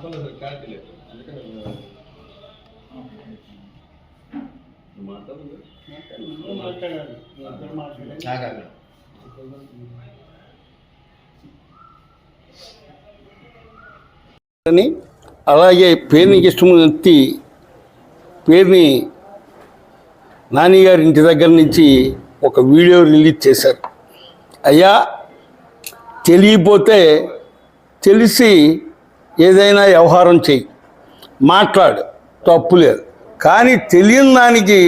అసలు క్లారిటీ లేదు అందుకని మాట్లాడదు మాట్లాడాలి. అని అలాగే పేరుని కృష్ణమూర్తి పేరుని నానిగారి ఇంటి దగ్గర నుంచి ఒక వీడియో రిలీజ్ చేశారు. అయ్యా తెలియపోతే తెలిసి ఏదైనా వ్యవహారం చెయ్యి. మాట్లాడు. తప్పు లేదు. కానీ తెలియని దానికి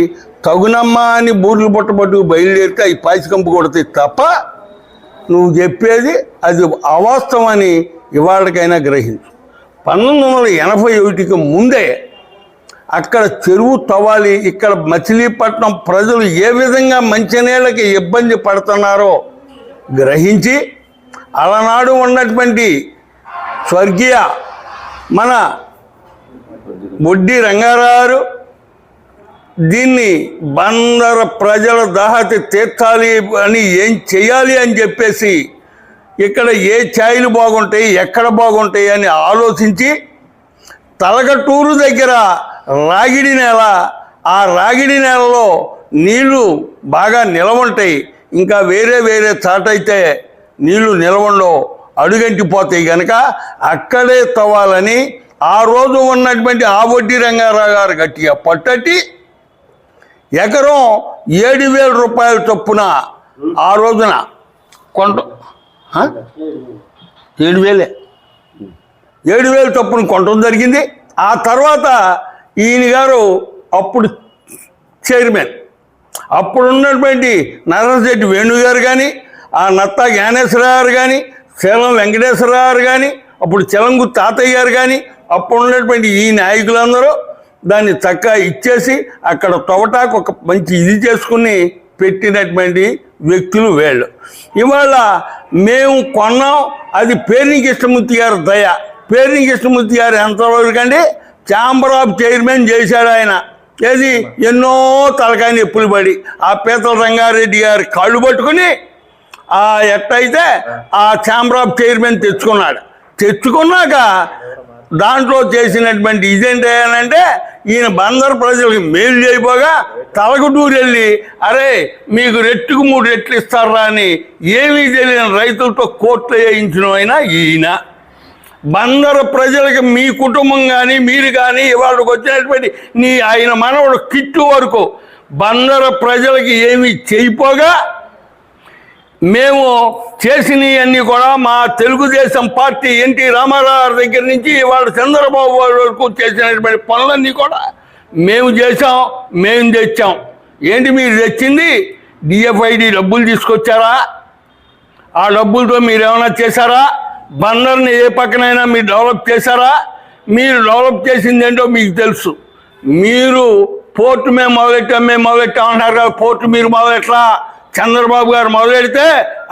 తగునమ్మా అని బూర్లు పుట్టబట్టుకు బయలుదేరితే అవి పాచికంపు కొడతాయి తప్ప నువ్వు చెప్పేది అది అవాస్తవమని ఇవాళకైనా గ్రహించు. పంతొమ్మిది వందల ఎనభై ఒకటికి ముందే అక్కడ చెరువు తవ్వాలి ఇక్కడ మచిలీపట్నం ప్రజలు ఏ విధంగా మంచినీళ్ళకి ఇబ్బంది పడుతున్నారో గ్రహించి అలనాడు ఉన్నటువంటి స్వర్గీయ మన బొడ్డి రంగారావు దీన్ని బందర ప్రజల దాహతి తీర్చాలి అని ఏం చేయాలి అని చెప్పేసి ఇక్కడ ఏ ఛాయలు బాగుంటాయి ఎక్కడ బాగుంటాయి అని ఆలోచించి తలకటూరు దగ్గర రాగిడి నేల ఆ రాగిడి నేలలో నీళ్ళు బాగా నిలవంటాయి. ఇంకా వేరే వేరే చాటైతే నీళ్ళు నిలవండవు. అడుగంటిపోతాయి కనుక అక్కడే తవ్వాలని ఆ రోజు ఉన్నటువంటి ఆ వడ్డీ రంగారావు గారు గట్టిగా పట్టటి ఎకరం ఏడు వేల రూపాయల చొప్పున ఆ రోజున కొంట ఏడు వేలే. ఏడు వేల చొప్పున కొనడం జరిగింది. ఆ తర్వాత ఈయన గారు అప్పుడు చైర్మన్. అప్పుడు ఉన్నటువంటి నరశెట్టి వేణు గారు కానీ ఆ నత్తా జ్ఞానేశ్వర గారు కానీ శీలం వెంకటేశ్వర గారు కానీ అప్పుడు చెలంగు తాతయ్య గారు కానీ అప్పుడు ఉన్నటువంటి ఈ నాయకులందరూ దాన్ని చక్కగా ఇచ్చేసి అక్కడ తవ్వటాకు ఒక మంచి ఇది చేసుకుని పెట్టినటువంటి వ్యక్తులు వీళ్ళు. ఇవాళ మేము కొన్నాం అది పేర్ని కృష్ణమూర్తి గారి దయ. పేర్ని కృష్ణమూర్తి గారు ఎంతవరకు అండి? ఛాంబర్ ఆఫ్ చైర్మన్ చేశాడు ఆయన. ఏది? ఎన్నో తలకాయ నొప్పులు పడి. ఆ పీతల రంగారెడ్డి గారు కాళ్ళు పట్టుకుని ఆ ఎట్టయితే ఆ ఛాంబర్ ఆఫ్ చైర్మన్ తెచ్చుకున్నాడు. తెచ్చుకున్నాక దాంట్లో చేసినటువంటి ఇదేంటి అని అంటే ఈయన బందరు ప్రజలకు మేలు చేయబోగా తలకుటూరు వెళ్ళి అరే మీకు రెట్టుకు మూడు రెట్లు ఇస్తారా అని ఏమీ తెలియని రైతులతో కోట్లు వేయించిన ఈయన. బందరు ప్రజలకు మీ కుటుంబం కానీ మీరు కానీ ఇవాళకి వచ్చినటువంటి నీ ఆయన మనవడు కిట్టు వరకు బందర ప్రజలకి ఏమీ చేయిపోగా మేము చేసినవన్నీ కూడా మా తెలుగుదేశం పార్టీ ఎన్టీ రామారావు దగ్గర నుంచి వాళ్ళ చంద్రబాబు వరకు చేసినటువంటి పనులన్నీ కూడా మేము చేసాం మేము తెచ్చాం. ఏంటి మీరు తెచ్చింది? డిఎఫ్ఐడి డబ్బులు తీసుకొచ్చారా? ఆ డబ్బులతో మీరు ఏమైనా చేశారా? బందర్ని ఏ పక్కనైనా మీరు డెవలప్ చేశారా? మీరు డెవలప్ చేసింది ఏంటో మీకు తెలుసు. మీరు పోర్టు మేము మొదలెట్టాం మేము మొదలెట్టాం అంటున్నారు కదా పోర్టు మీరు మొదలెట్లా? చంద్రబాబు గారు మొదలెడితే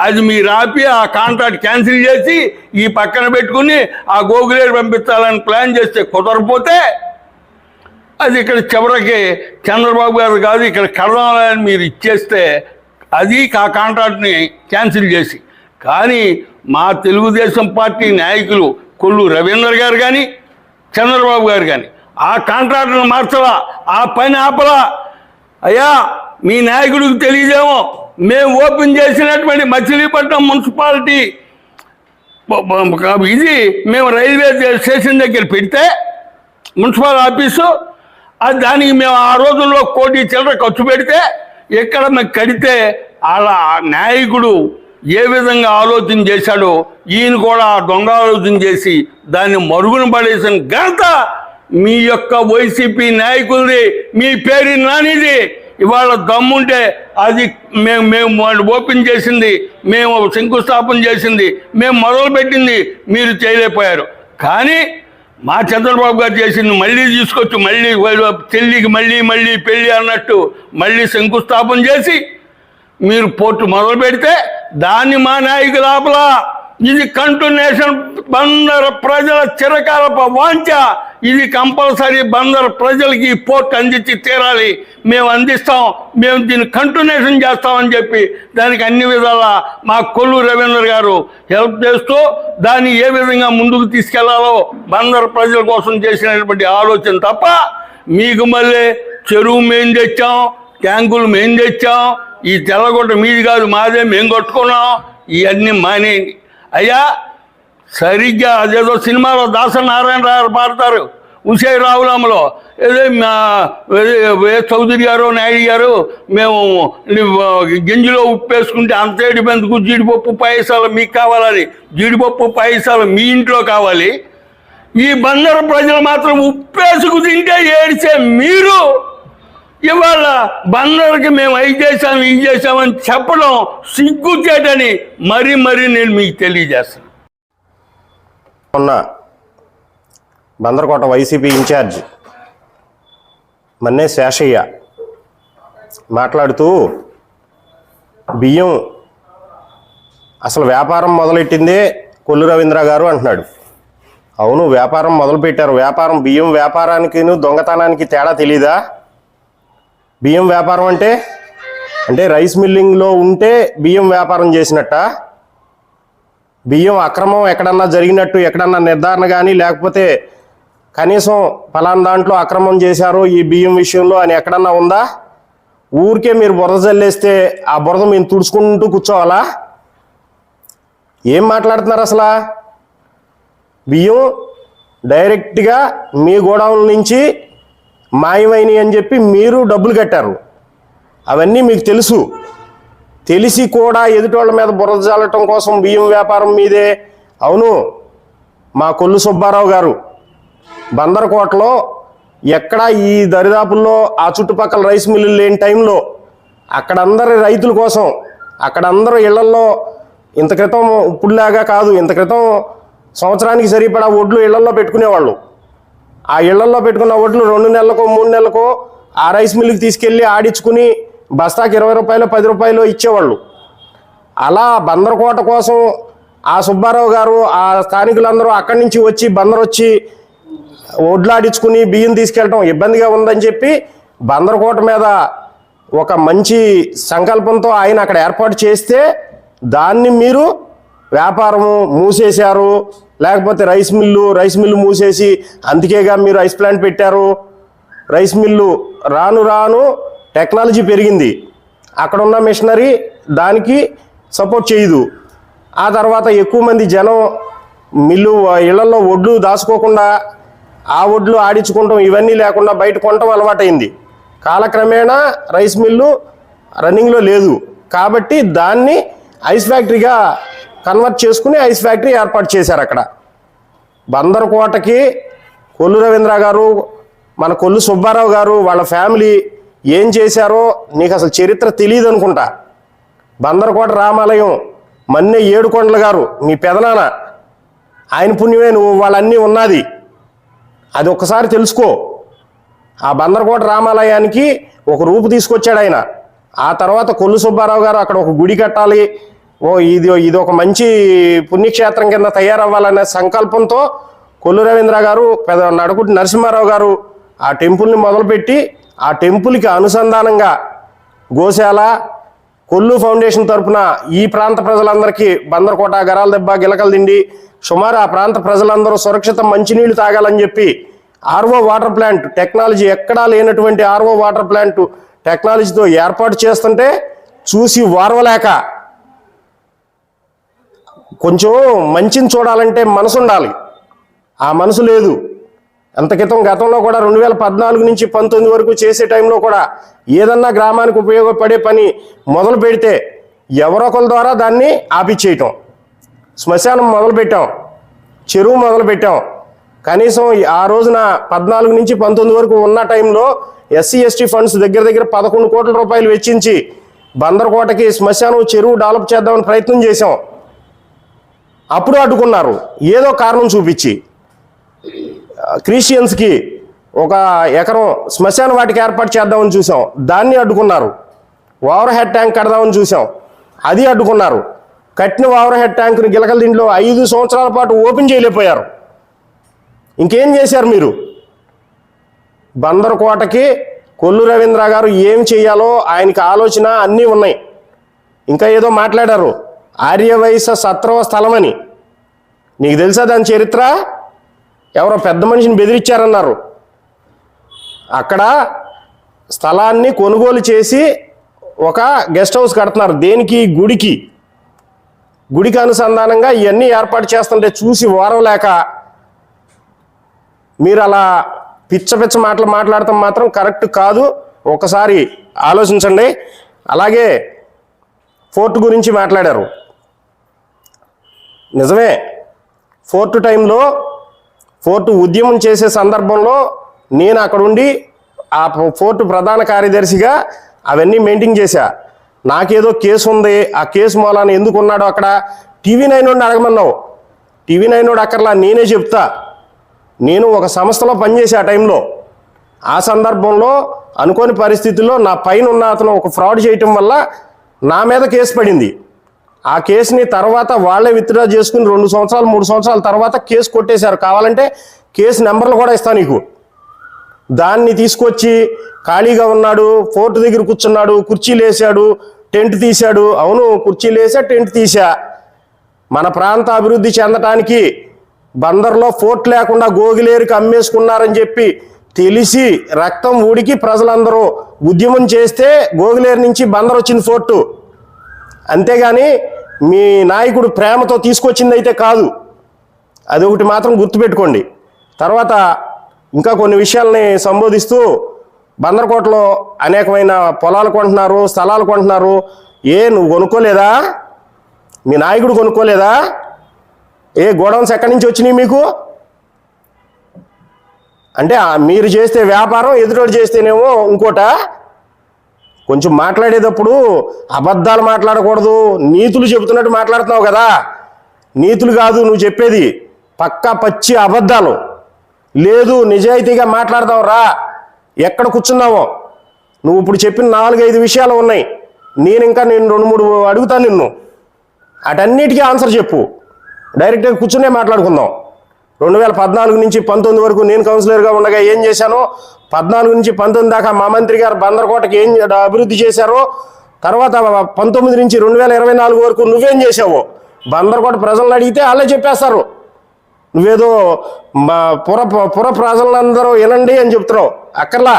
అది మీరు ఆపి ఆ కాంట్రాక్ట్ క్యాన్సిల్ చేసి ఈ పక్కన పెట్టుకుని ఆ గోగులేరు పంపించాలని ప్లాన్ చేస్తే కుదరపోతే అది ఇక్కడ చివరికి చంద్రబాబు గారు కాదు ఇక్కడ కడదాలని మీరు ఇచ్చేస్తే అది ఆ కాంట్రాక్ట్ని క్యాన్సిల్ చేసి. కానీ మా తెలుగుదేశం పార్టీ నాయకులు కొల్లు రవీందర్ గారు కానీ చంద్రబాబు గారు కానీ ఆ కాంట్రాక్ట్ను మార్చలా ఆ పని ఆపలా. అయ్యా మీ నాయకుడికి తెలియదేమో. మేము ఓపెన్ చేసినటువంటి మచిలీపట్నం మున్సిపాలిటీ ఇది మేము రైల్వే స్టేషన్ దగ్గర పెడితే మున్సిపల్ ఆఫీసు అది దానికి మేము ఆ రోజుల్లో కోటి చిల్లర ఖర్చు పెడితే ఎక్కడ మేము కడితే అలా నాయకుడు ఏ విధంగా ఆలోచన చేశాడో ఈయన కూడా దొంగ ఆలోచన చేసి దాన్ని మరుగున పడేసిన ఘనత మీ యొక్క వైసీపీ నాయకులది మీ పేరు నానిది. ఇవాళ దమ్ముంటే అది మేము మేము వాళ్ళు ఓపెన్ చేసింది మేము శంకుస్థాపన చేసింది మేము మొదలుపెట్టింది మీరు చేయలేకపోయారు. కానీ మా చంద్రబాబు గారు చేసింది మళ్ళీ తీసుకొచ్చి మళ్ళీ చెల్లికి మళ్ళీ మళ్ళీ పెళ్ళి అన్నట్టు మళ్ళీ శంకుస్థాపన చేసి మీరు పోర్టు మొదలు పెడితే దాన్ని మా నాయకు లోపల ఇది కంటిన్యూషన్ బందర ప్రజల చిరకాలప వాంఛ. ఇది కంపల్సరీ బందర్ ప్రజలకి ఈ పోర్ట్ అందించి తీరాలి. మేము అందిస్తాం. మేము దీన్ని కంటిన్యూషన్ చేస్తామని చెప్పి దానికి అన్ని విధాల మా కొల్లు రవీంద్ర గారు హెల్ప్ చేస్తూ దాన్ని ఏ విధంగా ముందుకు తీసుకెళ్ళాలో బందర్ ప్రజల కోసం చేసినటువంటి ఆలోచన తప్ప మీకు మళ్ళీ చెరువు మేము తెచ్చాం ట్యాంకులు మేము తెచ్చాం ఈ తెల్లగొట్ట మీది కాదు మాదే మేము కొట్టుకున్నాం ఇవన్నీ మానేయండి. అయ్యా సరిగ్గా అదేదో సినిమాలో దాసనారాయణ గారు పాడతారు. ఉషే రావులంలో. ఏదో మా ఏ చౌదరి గారు నాయుడు గారు మేము గింజలో ఉప్పేసుకుంటే అంతేటి బెందుకు జీడిపప్పు పాయసాలు మీకు కావాలని. జీడిపప్పు పాయసాలు మీ ఇంట్లో కావాలి. ఈ బందరు ప్రజలు మాత్రం ఉప్పేసుకు తింటే ఏడిచే మీరు. ఇవాళ బందరికి మేము అవి చేసాం ఇది చేసామని చెప్పడం సిగ్గుచేటని మరీ మరీ నేను మీకు తెలియజేస్తాను. ఉన్న బందరకోట వైసీపీ ఇన్ఛార్జ్ మన్నే శేషయ్య మాట్లాడుతూ బియ్యం అసలు వ్యాపారం మొదలెట్టిందే కొల్లు రవీంద్ర గారు అంటున్నాడు. అవును వ్యాపారం మొదలుపెట్టారు. వ్యాపారం బియ్యం వ్యాపారానికి దొంగతనానికి తేడా తెలీదా? బియ్యం వ్యాపారం అంటే? అంటే రైస్ మిల్లింగ్లో ఉంటే బియ్యం వ్యాపారం చేసినట్ట? బియ్యం అక్రమం ఎక్కడన్నా జరిగినట్టు ఎక్కడన్నా నిర్ధారణ కానీ లేకపోతే కనీసం ఫలానా దాంట్లో అక్రమం చేశారు ఈ బియ్యం విషయంలో అని ఎక్కడన్నా ఉందా? ఊరికే మీరు బురద జల్లేస్తే ఆ బురద మేము తుడుచుకుంటూ కూర్చోవాలా? ఏం మాట్లాడుతున్నారు అసలు? బియ్యం డైరెక్ట్గా మీ గోడౌన్ నుంచి మాయమైనవి అని చెప్పి మీరు డబ్బులు కట్టారు. అవన్నీ మీకు తెలుసు. తెలిసి కూడా ఎదుటోళ్ళ మీద బురద చల్లటం కోసం బియ్యం వ్యాపారం మీదే. అవును మా కొల్లు సుబ్బారావు గారు బందరకోటలో ఎక్కడ ఈ దరిదాపుల్లో ఆ చుట్టుపక్కల రైస్ మిల్లులు లేని టైంలో అక్కడ అందరి రైతుల కోసం అక్కడ అందరూ ఇళ్ళల్లో ఇంత క్రితం ఇప్పుడులాగా కాదు ఇంత క్రితం సంవత్సరానికి సరిపడా ఒడ్లు ఇళ్ళల్లో పెట్టుకునేవాళ్ళు. ఆ ఇళ్ళల్లో పెట్టుకున్న ఒడ్లు రెండు నెలలకో మూడు నెలలకో ఆ రైస్ మిల్లుకి తీసుకెళ్ళి ఆడించుకుని బస్తాకి ఇరవై రూపాయలు పది రూపాయలు ఇచ్చేవాళ్ళు. అలా బందరకోట కోసం ఆ సుబ్బారావు గారు ఆ స్థానికులందరూ అక్కడి నుంచి వచ్చి బందర్ వచ్చి ఒడ్లాడించుకుని బియ్యం తీసుకెళ్ళటం ఇబ్బందిగా ఉందని చెప్పి బందరకోట మీద ఒక మంచి సంకల్పంతో ఆయన అక్కడ ఏర్పాటు చేస్తే దాన్ని మీరు వ్యాపారము మూసేశారు. లేకపోతే రైస్ మిల్లు రైస్ మిల్లు మూసేసి అందుకేగా మీరు రైస్ ప్లాంట్ పెట్టారు. రైస్ మిల్లు రాను రాను టెక్నాలజీ పెరిగింది. అక్కడ ఉన్న మిషనరీ దానికి సపోర్ట్ చేయదు. ఆ తర్వాత ఎక్కువ మంది జనం మిల్లు ఇళ్ళలో ఒడ్లు దాచుకోకుండా ఆ ఒడ్లు ఆడించుకుంటాం ఇవన్నీ లేకుండా బయట కొనటం అలవాటైంది. కాలక్రమేణా రైస్ మిల్లు రన్నింగ్లో లేదు. కాబట్టి దాన్ని ఐస్ ఫ్యాక్టరీగా కన్వర్ట్ చేసుకుని ఐస్ ఫ్యాక్టరీ ఏర్పాటు చేశారు అక్కడ. బందరుకోటకి కొల్లు రవీంద్ర గారు మన కొల్లు సుబ్బారావు గారు వాళ్ళ ఫ్యామిలీ ఏం చేశారో నీకు అసలు చరిత్ర తెలియదు అనుకుంటా. బందరకోట రామాలయం మన్నె ఏడుకొండల గారు మీ పెదనాన్న ఆయన పుణ్యమే నువ్వు వాళ్ళన్నీ ఉన్నది. అది ఒక్కసారి తెలుసుకో. ఆ బందరకోట రామాలయానికి ఒక రూపు తీసుకొచ్చాడు ఆయన. ఆ తర్వాత కొల్లు సుబ్బారావు గారు అక్కడ ఒక గుడి కట్టాలి ఓ ఇది ఇది ఒక మంచి పుణ్యక్షేత్రం కింద తయారవ్వాలనే సంకల్పంతో కొల్లు రవీంద్ర గారు పెద్ద నడుకుటి నరసింహారావు గారు ఆ టెంపుల్ని మొదలుపెట్టి ఆ టెంపుల్కి అనుసంధానంగా గోశాల కొల్లు ఫౌండేషన్ తరపున ఈ ప్రాంత ప్రజలందరికీ బందరకోట గరాల దెబ్బ గిలకల దిండి సుమారు ఆ ప్రాంత ప్రజలందరూ సురక్షిత మంచినీళ్ళు తాగాలని చెప్పి ఆర్ఓ వాటర్ ప్లాంట్ టెక్నాలజీ ఎక్కడా లేనటువంటి ఆర్ఓ వాటర్ ప్లాంట్ టెక్నాలజీతో ఏర్పాటు చేస్తుంటే చూసి వారవలేక కొంచెం మంచిని చూడాలంటే మనసు ఉండాలి ఆ మనసు లేదు. అంత క్రితం గతంలో కూడా రెండు వేల పద్నాలుగు నుంచి పంతొమ్మిది వరకు చేసే టైంలో కూడా ఏదన్నా గ్రామానికి ఉపయోగపడే పని మొదలు పెడితే ఎవరొకరి ద్వారా దాన్ని ఆపిచ్చేయటం. శ్మశానం మొదలు పెట్టాం. చెరువు మొదలు పెట్టాం. కనీసం ఆ రోజున పద్నాలుగు నుంచి పంతొమ్మిది వరకు ఉన్న టైంలో ఎస్సీ ఎస్టీ ఫండ్స్ దగ్గర దగ్గర పదకొండు కోట్ల రూపాయలు వెచ్చించి బందరకోటకి శ్మశానం చెరువు డెవలప్ చేద్దామని ప్రయత్నం చేశాం. అప్పుడు అడ్డుకున్నారు. ఏదో కారణం చూపించి క్రిస్టియన్స్కి ఒక ఎకరం శ్మశాన వాటికి ఏర్పాటు చేద్దామని చూసాం. దాన్ని అడ్డుకున్నారు. ఓవర్ హెడ్ ట్యాంక్ కడదామని చూసాం. అది అడ్డుకున్నారు. కట్టిన ఓవర్ హెడ్ ట్యాంకుని గిలకల దీంట్లో ఐదు సంవత్సరాల పాటు ఓపెన్ చేయలేకపోయారు. ఇంకేం చేశారు మీరు? బందరకోటకి కొల్లు రవీంద్ర గారు ఏం చేయాలో ఆయనకి ఆలోచన అన్నీ ఉన్నాయి. ఇంకా ఏదో మాట్లాడారు. ఆర్యవైశ్య సత్రవ స్థలమని. నీకు తెలుసా దాని చరిత్ర? ఎవరో పెద్ద మనిషిని బెదిరించారన్నారు. అక్కడ స్థలాన్ని కొనుగోలు చేసి ఒక గెస్ట్ హౌస్ కడుతున్నారు. దేనికి? గుడికి. గుడికి అనుసంధానంగా ఇవన్నీ ఏర్పాటు చేస్తుంటే చూసి ఓరవలేక మీరు అలా పిచ్చ పిచ్చ మాటలు మాట్లాడటం మాత్రం కరెక్ట్ కాదు. ఒకసారి ఆలోచించండి. అలాగే ఫోర్ట్ గురించి మాట్లాడారు. నిజమే. ఫోర్ట్ టైంలో ఫోర్టు ఉద్యమం చేసే సందర్భంలో నేను అక్కడ ఉండి ఆ ఫోర్టు ప్రధాన కార్యదర్శిగా అవన్నీ మెయింటైన్ చేశా. నాకేదో కేసు ఉంది. ఆ కేసు మూలాన ఎందుకు ఉన్నాడో అక్కడ టీవీ నైన్ నుండి అడగమన్నావు. టీవీ నైన్ నుండి అక్కర్లా నేనే చెప్తా. నేను ఒక సంస్థలో పనిచేసే ఆ టైంలో ఆ సందర్భంలో అనుకోని పరిస్థితుల్లో నా పైన ఉన్న అతను ఒక ఫ్రాడ్ చేయటం వల్ల నా మీద కేసు పడింది. ఆ కేసుని తర్వాత వాళ్ళే విత్డ్రా చేసుకుని రెండు సంవత్సరాలు మూడు సంవత్సరాల తర్వాత కేసు కొట్టేశారు. కావాలంటే కేసు నెంబర్లు కూడా ఇస్తాను నీకు. దాన్ని తీసుకొచ్చి ఖాళీగా ఉన్నాడు ఫోర్ట్ దగ్గర కూర్చున్నాడు కుర్చీలు వేసాడు టెంట్ తీశాడు. అవును కుర్చీలు వేసా టెంట్ తీశా. మన ప్రాంత అభివృద్ధి చెందటానికి బందర్లో ఫోర్ట్ లేకుండా గోగిలేరుకి అమ్మేసుకున్నారని చెప్పి తెలిసి రక్తం ఊడికి ప్రజలందరూ ఉద్యమం చేస్తే గోగిలేరు నుంచి బందర్ వచ్చింది ఫోర్టు. అంతేగాని మీ నాయకుడు ప్రేమతో తీసుకొచ్చింది అయితే కాదు. అది ఒకటి మాత్రం గుర్తుపెట్టుకోండి. తర్వాత ఇంకా కొన్ని విషయాల్ని సంబోధిస్తూ బందరకోటలో అనేకమైన పొలాలు కొంటున్నారు స్థలాలు కొంటున్నారు. ఏ నువ్వు కొనుక్కోలేదా? మీ నాయకుడు కొనుక్కోలేదా? ఏ గోడౌన్స్ ఎక్కడి నుంచి వచ్చినాయి మీకు? అంటే మీరు చేస్తే వ్యాపారం ఎదుటోడు చేస్తేనేమో ఇంకోట కొంచెం మాట్లాడేటప్పుడు అబద్ధాలు మాట్లాడకూడదు. నీతులు చెబుతున్నట్టు మాట్లాడుతున్నావు కదా. నీతులు కాదు నువ్వు చెప్పేది. పక్కా పచ్చి అబద్ధాలు. లేదు నిజాయితీగా మాట్లాడదాం రా. ఎక్కడ కూర్చున్నావో. నువ్వు ఇప్పుడు చెప్పిన నాలుగైదు విషయాలు ఉన్నాయి. నేను ఇంకా నేను రెండు మూడు అడుగుతాను నిన్ను. అటన్నిటికీ ఆన్సర్ చెప్పు. డైరెక్ట్గా కూర్చునే మాట్లాడుకుందాం. రెండు వేల పద్నాలుగు నుంచి పంతొమ్మిది వరకు నేను కౌన్సిలర్గా ఉండగా ఏం చేశానో? పద్నాలుగు నుంచి పంతొమ్మిది దాకా మా మంత్రి గారు బందరకోటకి ఏం అభివృద్ధి చేశారో. తర్వాత పంతొమ్మిది నుంచి రెండు వేల ఇరవై నాలుగు వరకు నువ్వేం చేసావో బందరకోట ప్రజలను అడిగితే వాళ్ళే చెప్పేస్తారు. నువ్వేదో మా పుర పుర ప్రజలందరూ వినండి అని చెప్తున్నావు. అక్కర్లా.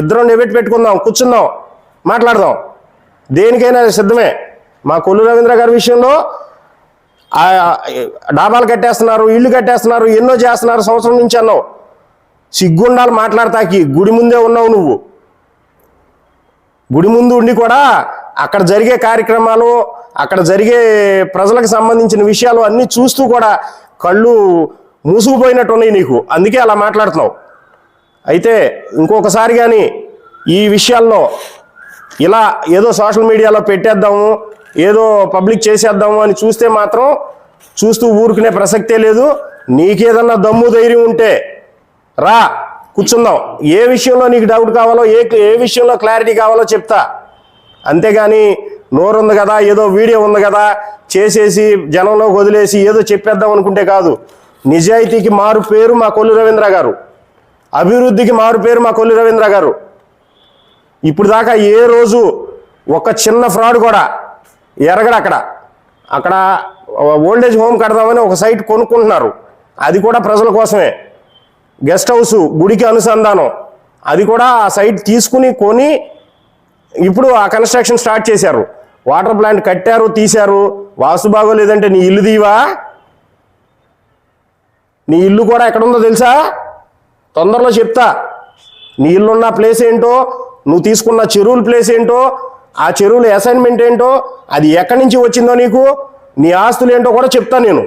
ఇద్దరం డెబెట్ పెట్టుకుందాం కూర్చుందాం మాట్లాడదాం. దేనికైనా సిద్ధమే. మా కొల్లు రవీంద్ర గారి విషయంలో డాబాలు కట్టేస్తున్నారు ఇల్లు కట్టేస్తున్నారు ఎన్నో చేస్తున్నారు సంవత్సరం నుంచి అన్నావు. సిగ్గుండాలు మాట్లాడతాకి గుడి ముందే ఉన్నావు నువ్వు. గుడి ముందు ఉండి కూడా అక్కడ జరిగే కార్యక్రమాలు అక్కడ జరిగే ప్రజలకు సంబంధించిన విషయాలు అన్నీ చూస్తూ కూడా కళ్ళు మూసుకుపోయినట్టు ఉన్నాయి నీకు. అందుకే అలా మాట్లాడుతున్నావు. అయితే ఇంకొకసారి కానీ ఈ విషయాల్లో ఇలా ఏదో సోషల్ మీడియాలో పెట్టేద్దాము ఏదో పబ్లిక్ చేసేద్దాము అని చూస్తే మాత్రం చూస్తూ ఊరుకునే ప్రసక్తే లేదు. నీకేదన్నా దమ్ము ధైర్యం ఉంటే రా కూర్చుందాం. ఏ విషయంలో నీకు డౌట్ కావాలో ఏ ఏ విషయంలో క్లారిటీ కావాలో చెప్తా. అంతేగాని నోరు ఉంది కదా ఏదో వీడియో ఉంది కదా చేసేసి జనంలో వదిలేసి ఏదో చెప్పేద్దాం అనుకుంటే కాదు. నిజాయితీకి మారు పేరు మా కొల్లు రవీంద్ర గారు. అభివృద్ధికి మారు పేరు మా కొల్లు రవీంద్ర గారు. ఇప్పుడు దాకా ఏ రోజు ఒక చిన్న ఫ్రాడ్ కూడా ఎరగడు అక్కడ. అక్కడ ఓల్డేజ్ హోమ్ కడదామని ఒక సైట్ కొనుక్కుంటున్నారు. అది కూడా ప్రజల కోసమే. గెస్ట్ హౌస్ గుడికి అనుసంధానం. అది కూడా ఆ సైట్ తీసుకుని కొని ఇప్పుడు ఆ కన్స్ట్రక్షన్ స్టార్ట్ చేశారు. వాటర్ ప్లాంట్ కట్టారు తీశారు. వాస్తు బాగోలేదంటే నీ ఇల్లు దీవా? నీ ఇల్లు కూడా ఎక్కడుందో తెలుసా? తొందరలో చెప్తా. నీ ఇల్లున్న ప్లేస్ ఏంటో నువ్వు తీసుకున్న చెరువుల ప్లేస్ ఏంటో ఆ చెరువుల అసైన్మెంట్ ఏంటో అది ఎక్కడి నుంచి వచ్చిందో నీకు నీ ఆస్తులు ఏంటో కూడా చెప్తాను నేను.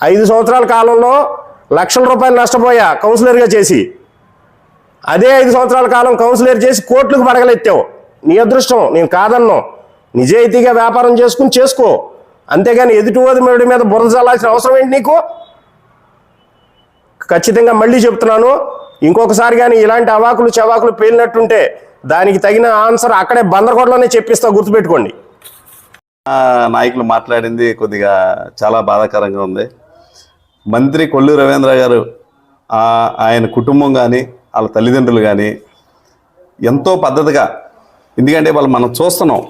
ఐదు సంవత్సరాల కాలంలో లక్షల రూపాయలు నష్టపోయా కౌన్సిలర్గా చేసి. అదే ఐదు సంవత్సరాల కాలం కౌన్సిలర్ చేసి కోట్లకు పడగలెత్తావు. నీ అదృష్టం నేను కాదన్నాం. నిజాయితీగా వ్యాపారం చేసుకుని చేసుకో. అంతేగాని ఎదుటివాది మెరుడి మీద బురద చల్లాల్సిన అవసరం ఏంటి నీకు? ఖచ్చితంగా మళ్ళీ చెప్తున్నాను. ఇంకొకసారి కానీ ఇలాంటి అవాకులు చవాకులు పేలినట్టుంటే దానికి తగిన ఆన్సర్ అక్కడే బందరగోడలోనే చెప్పిస్తా గుర్తుపెట్టుకోండి. నాయకులు మాట్లాడింది కొద్దిగా చాలా బాధాకరంగా ఉంది. మంత్రి కొల్లు రవీంద్ర గారు ఆయన కుటుంబం కానీ వాళ్ళ తల్లిదండ్రులు కానీ ఎంతో పద్ధతిగా ఎందుకంటే వాళ్ళు మనం చూస్తున్నాం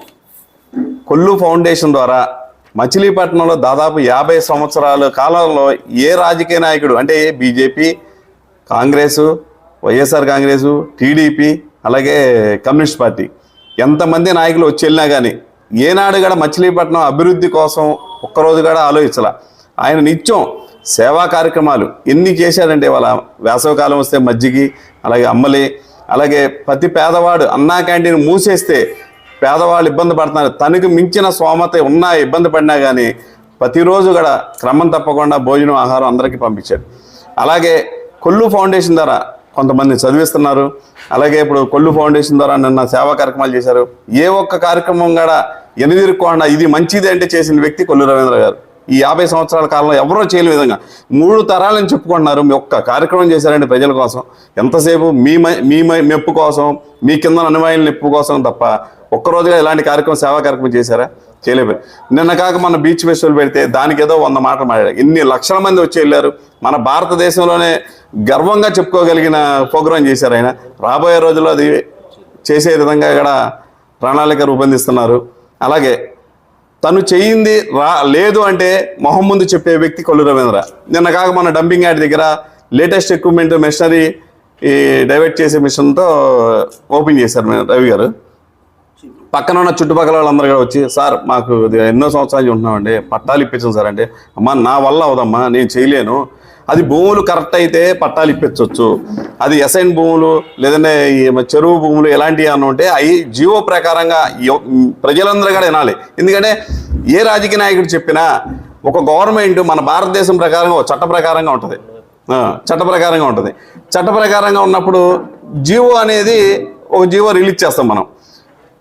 కొల్లు ఫౌండేషన్ ద్వారా మచిలీపట్నంలో దాదాపు యాభై సంవత్సరాల కాలంలో ఏ రాజకీయ నాయకుడు అంటే BJP Congress YSR Congress TDP అలాగే కమ్యూనిస్ట్ పార్టీ. ఎంతమంది నాయకులు వచ్చి వెళ్ళినా కానీ ఏనాడు కూడా మచిలీపట్నం అభివృద్ధి కోసం ఒక్కరోజు కూడా ఆలోచించాల. ఆయన నిత్యం సేవా కార్యక్రమాలు ఎన్ని చేశాడంటే వాళ్ళ వేసవకాలం వస్తే మజ్జిగి అలాగే అమ్మలి అలాగే ప్రతి పేదవాడు అన్నా క్యాంటీన్ మూసేస్తే పేదవాళ్ళు ఇబ్బంది పడుతున్నారు. తనకు మించిన స్వామత ఉన్నా ఇబ్బంది పడినా కానీ ప్రతిరోజు కూడా క్రమం తప్పకుండా భోజనం ఆహారం అందరికీ పంపించాడు. అలాగే కొల్లు ఫౌండేషన్ ద్వారా కొంతమంది చదివిస్తున్నారు. అలాగే ఇప్పుడు కొల్లు ఫౌండేషన్ ద్వారా నిన్న సేవా కార్యక్రమాలు చేశారు. ఏ ఒక్క కార్యక్రమం కూడా ఎనిదిరుకోకుండా ఇది మంచిది అంటే చేసిన వ్యక్తి కొల్లు రవీంద్ర గారు. ఈ యాభై సంవత్సరాల కాలంలో ఎవరో చేయని విధంగా మూడు తరాలని చెప్పుకుంటున్నారు. మీ ఒక్క కార్యక్రమం చేశారండి ప్రజల కోసం. ఎంతసేపు మీ మీ మెప్పు కోసం మీ కింద అనుమాయిల నొప్పు కోసం తప్ప ఒక్కరోజుగా ఇలాంటి కార్యక్రమం సేవా కార్యక్రమం చేశారా? చేయలేకపోయారు నిన్న కాక మన బీచ్ ఫెస్టివల్ పెడితే దానికి ఏదో వంద మాటలు మాట్లాడారు. ఇన్ని లక్షల మంది వచ్చి వెళ్ళారు. మన భారతదేశంలోనే గర్వంగా చెప్పుకోగలిగిన ప్రోగ్రాం చేశారు ఆయన. రాబోయే రోజుల్లో అది చేసే విధంగా కూడా ప్రణాళిక రూపొందిస్తున్నారు. అలాగే తను చేయింది రా లేదు అంటే మొహం ముందు చెప్పే వ్యక్తి కొల్లు రవీంద్ర. నిన్న కాక మన డంపింగ్ యార్డ్ దగ్గర లేటెస్ట్ ఎక్విప్మెంట్ మెషినరీ ఈ డైవర్ట్ చేసే మిషన్తో ఓపెన్ చేశారు రవి గారు. పక్కన ఉన్న చుట్టుపక్కల వాళ్ళందరూ కూడా వచ్చి సార్ మాకు ఎన్నో సంవత్సరాలు నుంచి ఉంటున్నామండి పట్టాలు ఇప్పించాం సార్ అంటే అమ్మా నా వల్ల అవదమ్మా నేను చేయలేను. అది భూములు కరెక్ట్ అయితే పట్టాలు ఇప్పించవచ్చు అది ఎసైన్ భూములు లేదంటే ఈ చెరువు భూములు ఎలాంటివి అని ఉంటే అవి జీవో ప్రకారంగా ప్రజలందరూ కూడా వినాలి. ఎందుకంటే ఏ రాజకీయ నాయకుడు చెప్పినా ఒక గవర్నమెంట్ మన భారతదేశం ప్రకారంగా ఒక చట్ట ప్రకారంగా ఉంటుంది. చట్ట ప్రకారంగా ఉంటుంది. చట్ట ప్రకారంగా ఉన్నప్పుడు జీవో అనేది ఒక జీవో రిలీజ్ చేస్తాం మనం.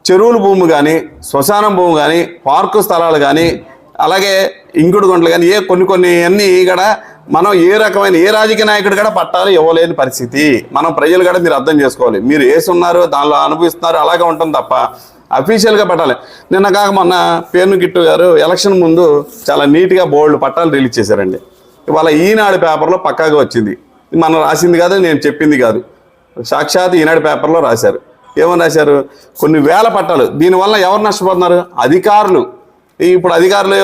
చెరువుల భూమి కానీ శ్మశానం భూమి కానీ పార్కు స్థలాలు కానీ అలాగే ఇంకుడు గుంటలు కానీ ఏ కొన్ని కొన్ని అన్నీ కూడా మనం ఏ రకమైన ఏ రాజకీయ నాయకుడు కూడా పట్టాలు ఇవ్వలేని పరిస్థితి. మనం ప్రజలు కూడా మీరు అర్థం చేసుకోవాలి. మీరు వేసున్నారు దానిలో అనుభవిస్తున్నారు అలాగే ఉంటుంది తప్ప అఫీషియల్గా పట్టాలి. నిన్న కాక మొన్న పేర్ను గిట్టు గారు ఎలక్షన్ ముందు చాలా నీట్గా బోల్డ్ పట్టాలు రిలీజ్ చేశారండి. ఇవాళ ఈనాడు పేపర్లో పక్కాగా వచ్చింది. మనం రాసింది కాదు నేను చెప్పింది కాదు. సాక్షాత్ ఈనాడు పేపర్లో రాశారు. ఏమని రాశారు? కొన్ని వేల పట్టాలు. దీనివల్ల ఎవరు నష్టపోతున్నారు? అధికారులు. ఇప్పుడు అధికారులు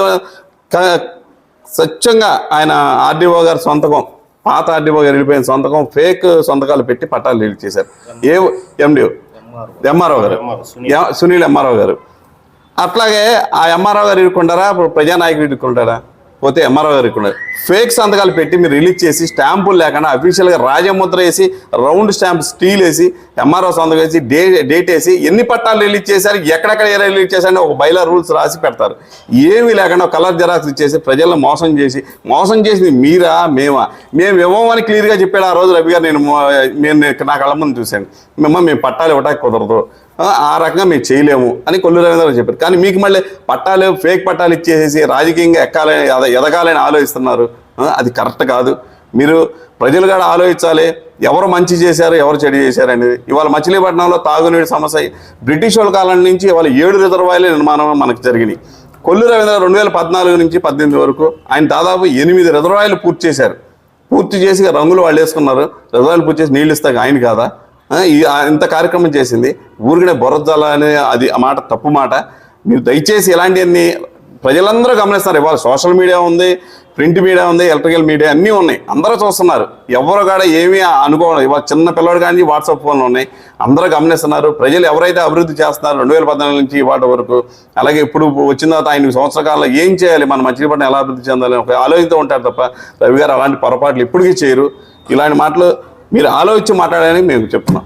క- స్వచ్ఛంగా ఆయన ఆర్డీఓ గారి సొంతకం పాత ఆర్డీఓ గారు వెళ్ళిపోయిన సొంతకం ఫేక్ సొంతకాలు పెట్టి పట్టాలు రిలీజ్ చేశారు. ఏ ఎండిఓ ఎంఆర్ఓ గారు. సునీల్ ఎంఆర్ఓ గారు. అట్లాగే ఆ ఎంఆర్ఓ గారు ఇరుక్కుంటారా? ఇప్పుడు ప్రజానాయకుడు ఇరుక్కుంటారా పోతే ఎంఆర్ఓ గారు ఇక్కడ ఫేక్ సంతకాలు పెట్టి మీరు రిలీజ్ చేసి స్టాంపులు లేకుండా అఫీషియల్గా రాజముద్ర వేసి రౌండ్ స్టాంప్ స్టీల్ వేసి ఎంఆర్ఓ సంతకం వేసి డే డేట్ వేసి ఎన్ని పట్టాలు రిలీజ్ చేశారు ఎక్కడెక్కడ ఏ రిలీజ్ చేశారని ఒక బైలా రూల్స్ రాసి పెడతారు. ఏమీ లేకుండా కలర్ జెరాక్స్ ఇచ్చేసి ప్రజలను మోసం చేసి మోసం చేసింది మీరా మేమా? మేము ఇవ్వమని క్లియర్గా చెప్పాడు ఆ రోజు రవి గారు. నేను నేను నా కళ్ళ ముందు చూశాను. మేము పట్టాలు ఇవ్వడానికి కుదరదు. ఆ, రకంగా మేము చేయలేము అని కొల్లు రవీంద్ర చెప్పారు. కానీ మీకు మళ్ళీ పట్టాలు ఫేక్ పట్టాలు ఇచ్చేసేసి రాజకీయంగా ఎక్కాలని ఎదగాలని ఆలోచిస్తున్నారు. అది కరెక్ట్ కాదు. మీరు ప్రజలు కూడా ఆలోచించాలి ఎవరు మంచి చేశారు ఎవరు చెడు చేశారు అనేది. ఇవాళ మచిలీపట్నంలో తాగునీటి సమస్య బ్రిటిష్ వాళ్ళ కాలం నుంచి ఇవాళ ఏడు రిజర్వాయర్ల నిర్మాణం మనకు జరిగినాయి. కొల్లు రవీంద్ర రెండు వేల పద్నాలుగు నుంచి పద్దెనిమిది వరకు ఆయన దాదాపు ఎనిమిది రిజర్వాయర్లు పూర్తి చేశారు. పూర్తి చేసి రంగులు వాళ్ళు వేసుకున్నారు. రిజర్వాయర్లు పూర్తి చేసి నీళ్ళు ఇస్తాక ఆయన కాదా? ఇంత కార్యక్రమం చేసింది. ఊరికనే బొరజాల అనే అది ఆ మాట తప్పు మాట. మీరు దయచేసి ఇలాంటివన్నీ ప్రజలందరూ గమనిస్తారు ఇవాళ సోషల్ మీడియా ఉంది ప్రింట్ మీడియా ఉంది ఎలక్ట్రికల్ మీడియా అన్నీ ఉన్నాయి. అందరూ చూస్తున్నారు. ఎవరు కూడా ఏమీ అనుకోవడం ఇవాళ చిన్న పిల్లడు కానీ వాట్సాప్ ఫోన్లు ఉన్నాయి. అందరూ గమనిస్తున్నారు. ప్రజలు ఎవరైతే అభివృద్ధి చేస్తున్నారు రెండు వేల పద్నాలుగు నుంచి ఇవాటి వరకు అలాగే ఇప్పుడు వచ్చిన తర్వాత ఆయన సంవత్సర కాలంలో ఏం చేయాలి? మన మచిలీపట్నం ఎలా అభివృద్ధి చెందాలి? ఒక ఆలోచనతో ఉంటారు తప్ప రవి గారు అలాంటి పొరపాట్లు ఇప్పటికీ చేయరు. ఇలాంటి మాటలు మీరు ఆలోచించి మాట్లాడాలని మేము చెప్తున్నాం.